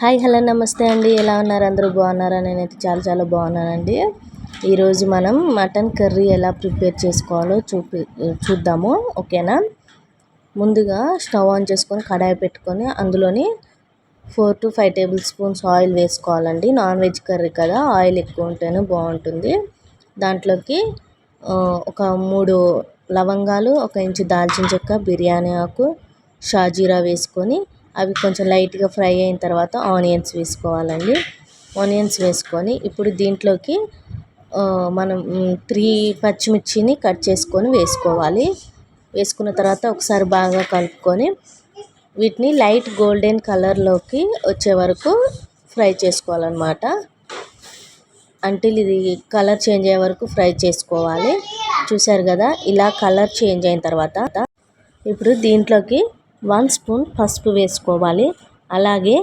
Hi hello నమస్తే అండి. ఎలా ఉన్నారు? అందరూ బాగున్నారా? నేనైతే చాలా చాలా బాగున్నానండి. ఈరోజు మనం మటన్ కర్రీ ఎలా ప్రిపేర్ చేసుకోవాలో చూపి చూద్దాము. ఓకేనా? ముందుగా స్టవ్ ఆన్ చేసుకొని కడాయి పెట్టుకొని అందులోని four to five tablespoons oil వేసుకోవాలండి. నాన్ వెజ్ కర్రీ కదా ఆయిల్ ఎక్కువ ఉంటేనే బాగుంటుంది. దాంట్లోకి ఒక మూడు లవంగాలు ఒక ఇంచు దాల్చిన చెక్క బిర్యానీ ఆకు షాజీరా వేసుకొని అవి కొంచెం లైట్గా ఫ్రై అయిన తర్వాత ఆనియన్స్ వేసుకోవాలండి. ఆనియన్స్ వేసుకొని ఇప్పుడు దీంట్లోకి మనం త్రీ పచ్చిమిర్చిని కట్ చేసుకొని వేసుకోవాలి. వేసుకున్న తర్వాత ఒకసారి బాగా కలుపుకొని వీటిని లైట్ గోల్డెన్ కలర్లోకి వచ్చే వరకు ఫ్రై చేసుకోవాలన్నమాట. అంటే ఇది కలర్ చేంజ్ అయ్యే వరకు ఫ్రై చేసుకోవాలి. చూసారు కదా ఇలా కలర్ చేంజ్ అయిన తర్వాత ఇప్పుడు దీంట్లోకి వన్ స్పూన్ పసుపు వేసుకోవాలి. అలాగే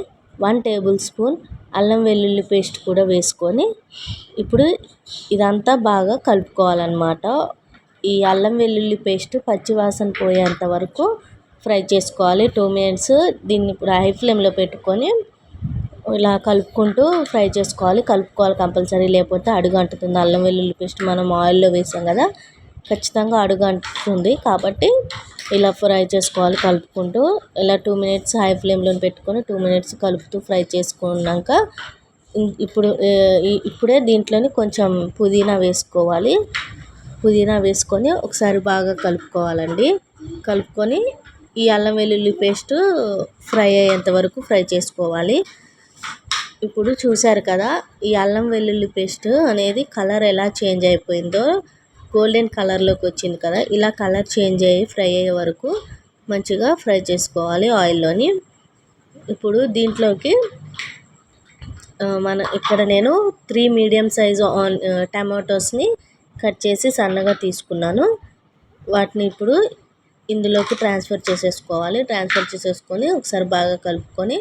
వన్ టేబుల్ స్పూన్ అల్లం వెల్లుల్లి పేస్ట్ కూడా వేసుకొని ఇప్పుడు ఇదంతా బాగా కలుపుకోవాలన్నమాట. ఈ అల్లం వెల్లుల్లి పేస్ట్ పచ్చివాసన పోయేంత వరకు ఫ్రై చేసుకోవాలి. టూ మినిట్స్ దీన్ని హై ఫ్లేమ్లో పెట్టుకొని ఇలా కలుపుకుంటూ ఫ్రై చేసుకోవాలి. కలుపుకోవాలి కంపల్సరీ. లేకపోతే అడుగు అంటుతుంది. అల్లం వెల్లుల్లి పేస్ట్ మనం ఆయిల్లో వేసాం కదా ఖచ్చితంగా అడుగు అంటుతుంది. కాబట్టి ఇలా ఫ్రై చేసుకోవాలి కలుపుకుంటూ. ఇలా టూ మినిట్స్ హై ఫ్లేమ్లో పెట్టుకొని టూ మినిట్స్ కలుపుతూ ఫ్రై చేసుకున్నాక ఇప్పుడు ఇప్పుడే దీంట్లోని కొంచెం పుదీనా వేసుకోవాలి. పుదీనా వేసుకొని ఒకసారి బాగా కలుపుకోవాలండి. కలుపుకొని ఈ అల్లం వెల్లుల్లి పేస్ట్ ఫ్రై అయ్యేంత వరకు ఫ్రై చేసుకోవాలి. ఇప్పుడు చూశారు కదా ఈ అల్లం వెల్లుల్లి పేస్ట్ అనేది కలర్ ఎలా చేంజ్ అయిపోయిందో. గోల్డెన్ కలర్లోకి వచ్చింది కదా ఇలా కలర్ చేంజ్ అయ్యి ఫ్రై అయ్యే వరకు మంచిగా ఫ్రై చేసుకోవాలి ఆయిల్లోని. ఇప్పుడు దీంట్లోకి మన ఇక్కడ నేను త్రీ మీడియం సైజు ఆన్ టమాటోస్ని కట్ చేసి సన్నగా తీసుకున్నాను. వాటిని ఇప్పుడు ఇందులోకి ట్రాన్స్ఫర్ చేసేసుకోవాలి. ట్రాన్స్ఫర్ చేసేసుకొని ఒకసారి బాగా కలుపుకొని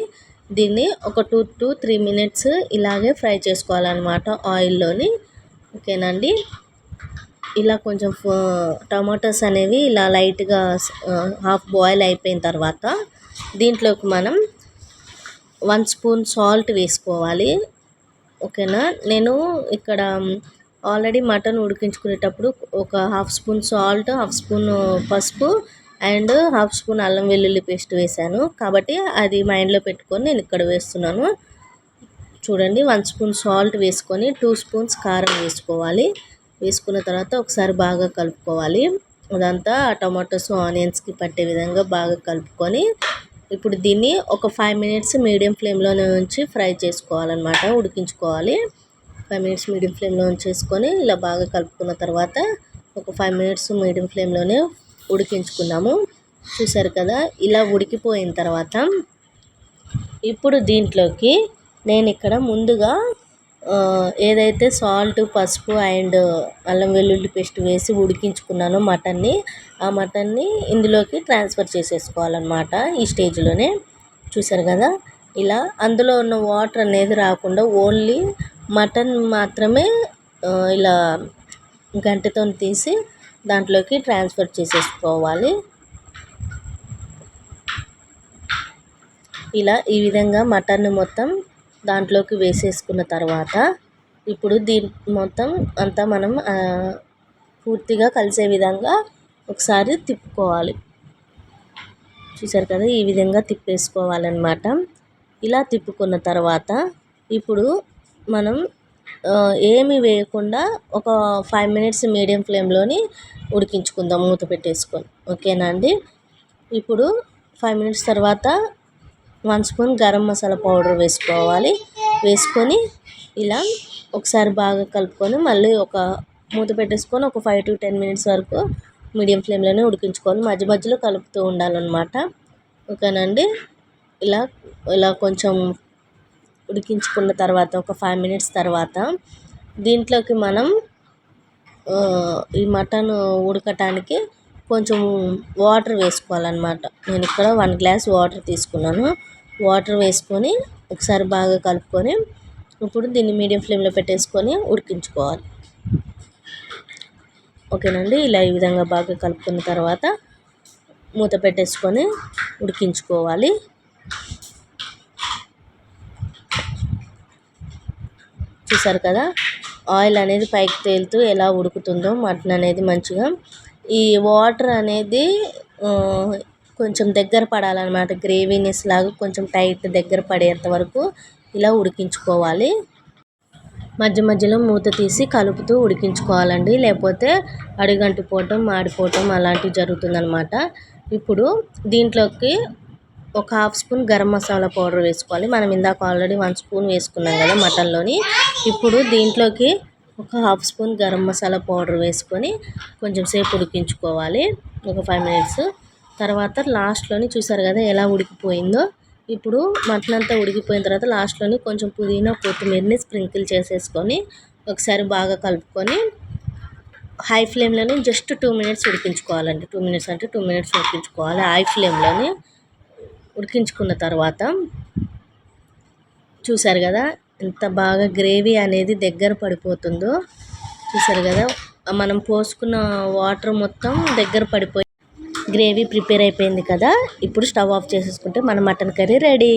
దీన్ని ఒక టూ టు త్రీ మినిట్స్ ఇలాగే ఫ్రై చేసుకోవాలన్నమాట ఆయిల్లోని. ఓకేనండి ఇలా కొంచెం టమాటోస్ అనేవి ఇలా లైట్గా హాఫ్ బాయిల్ అయిపోయిన తర్వాత దీంట్లోకి మనం వన్ స్పూన్ సాల్ట్ వేసుకోవాలి. ఓకేనా? నేను ఇక్కడ ఆల్రెడీ మటన్ ఉడికించుకునేటప్పుడు ఒక half spoon salt half spoon పసుపు అండ్ హాఫ్ స్పూన్ అల్లం వెల్లుల్లి పేస్ట్ వేసాను కాబట్టి అది మైండ్లో పెట్టుకొని నేను ఇక్కడ వేస్తున్నాను. చూడండి వన్ స్పూన్ సాల్ట్ వేసుకొని టూ స్పూన్స్ కారం వేసుకోవాలి. వేసుకున్న తర్వాత ఒకసారి బాగా కలుపుకోవాలి. అదంతా టమాటోస్ ఆనియన్స్కి పట్టే విధంగా బాగా కలుపుకొని ఇప్పుడు దీన్ని ఒక ఫైవ్ మినిట్స్ మీడియం ఫ్లేమ్లోనే ఉంచి ఫ్రై చేసుకోవాలన్నమాట ఉడికించుకోవాలి. ఫైవ్ మినిట్స్ మీడియం ఫ్లేమ్లో ఉంచేసుకొని ఇలా బాగా కలుపుకున్న తర్వాత ఒక ఫైవ్ మినిట్స్ మీడియం ఫ్లేమ్లోనే ఉడికించుకున్నాము. చూసారు కదా ఇలా ఉడికిపోయిన తర్వాత ఇప్పుడు దీంట్లోకి నేను ఇక్కడ ముందుగా ఏదైతే సాల్ట్ పసుపు అండ్ అల్లం వెల్లుల్లి పేస్ట్ వేసి ఉడికించుకున్నానో మటన్ని ఆ మటన్ని ఇందులోకి ట్రాన్స్ఫర్ చేసేసుకోవాలన్నమాట ఈ స్టేజ్లోనే. చూసారు కదా? ఇలా అందులో ఉన్న వాటర్ అనేది రాకుండా ఓన్లీ మటన్ మాత్రమే ఇలా గంటతో తీసి దాంట్లోకి ట్రాన్స్ఫర్ చేసేసుకోవాలి. ఇలా ఈ విధంగా మటన్ మొత్తం దాంట్లోకి వేసేసుకున్న తర్వాత ఇప్పుడు దీని మొత్తం అంతా మనం పూర్తిగా కలిసే విధంగా ఒకసారి తిప్పుకోవాలి. చూసారు కదా ఈ విధంగా తిప్పేసుకోవాలన్నమాట. ఇలా తిప్పుకున్న తర్వాత ఇప్పుడు మనం ఏమి వేయకుండా ఒక ఫైవ్ మినిట్స్ మీడియం ఫ్లేమ్లోని ఉడికించుకుందాం మూత పెట్టేసుకొని. ఓకేనా అండి? ఇప్పుడు ఫైవ్ మినిట్స్ తర్వాత one spoon garam masala powder వేసుకోవాలి. వేసుకొని ఇలా ఒకసారి బాగా కలుపుకొని మళ్ళీ ఒక మూత పెట్టేసుకొని ఒక ఫైవ్ టు టెన్ మినిట్స్ వరకు మీడియం ఫ్లేమ్లోనే ఉడికించుకోవాలి మధ్య మధ్యలో కలుపుతూ ఉండాలన్నమాట. ఓకేనండి? ఇలా ఇలా కొంచెం ఉడికించుకున్న తర్వాత ఒక ఫైవ్ మినిట్స్ తర్వాత దీంట్లోకి మనం ఈ మటన్ ఉడకటానికి కొంచెం వాటర్ వేసుకోవాలన్నమాట. నేను ఇక్కడ వన్ గ్లాస్ వాటర్ తీసుకున్నాను. వాటర్ వేసుకొని ఒకసారి బాగా కలుపుకొని ఇప్పుడు దీన్ని మీడియం ఫ్లేమ్లో పెట్టేసుకొని ఉడికించుకోవాలి. ఓకేనండి? ఇలా ఈ విధంగా బాగా కలుపుకున్న తర్వాత మూత పెట్టేసుకొని ఉడికించుకోవాలి. చూసారు కదా? ఆయిల్ అనేది పైకి తేలుతూ ఎలా ఉడుకుతుందో మటన్ అనేది మంచిగా ఈ వాటర్ అనేది కొంచెం దగ్గర పడాలన్నమాట. గ్రేవీనెస్ లాగా కొంచెం టైట్ దగ్గర పడేంత వరకు ఇలా ఉడికించుకోవాలి. మధ్య మధ్యలో మూత తీసి కలుపుతూ ఉడికించుకోవాలండి. లేకపోతే అడుగంటిపోవటం మాడిపోవటం అలాంటివి జరుగుతుందన్నమాట. ఇప్పుడు దీంట్లోకి ఒక half spoon garam masala powder వేసుకోవాలి. మనం ఇందాక ఆల్రెడీ వన్ స్పూన్ వేసుకున్నాం కదా మటన్లోని. ఇప్పుడు దీంట్లోకి ఒక half spoon garam masala powder వేసుకొని కొంచెం సేపు ఉడికించుకోవాలి. ఒక ఫైవ్ మినిట్స్. తర్వాత లాస్ట్లోని చూసారు కదా ఎలా ఉడికిపోయిందో? ఇప్పుడు మటన్ అంతా ఉడికిపోయిన తర్వాత లాస్ట్లోని కొంచెం పుదీనా కొత్తిమీరని స్ప్రింకిల్ చేసేసుకొని ఒకసారి బాగా కలుపుకొని హై ఫ్లేమ్లోనే జస్ట్ టూ మినిట్స్ ఉడికించుకోవాలండి. టూ మినిట్స్ అంటే టూ మినిట్స్ ఉడికించుకోవాలి. హై ఫ్లేమ్లోనే ఉడికించుకున్న తర్వాత చూసారు కదా ఎంత బాగా గ్రేవీ అనేది దగ్గర పడిపోతుందో చూసారు కదా? మనం పోసుకున్న వాటర్ మొత్తం దగ్గర పడిపోయి గ్రేవీ ప్రిపేర్ అయిపోయింది కదా? ఇప్పుడు స్టవ్ ఆఫ్ చేసేసుకుంటే మన మటన్ కర్రీ రెడీ.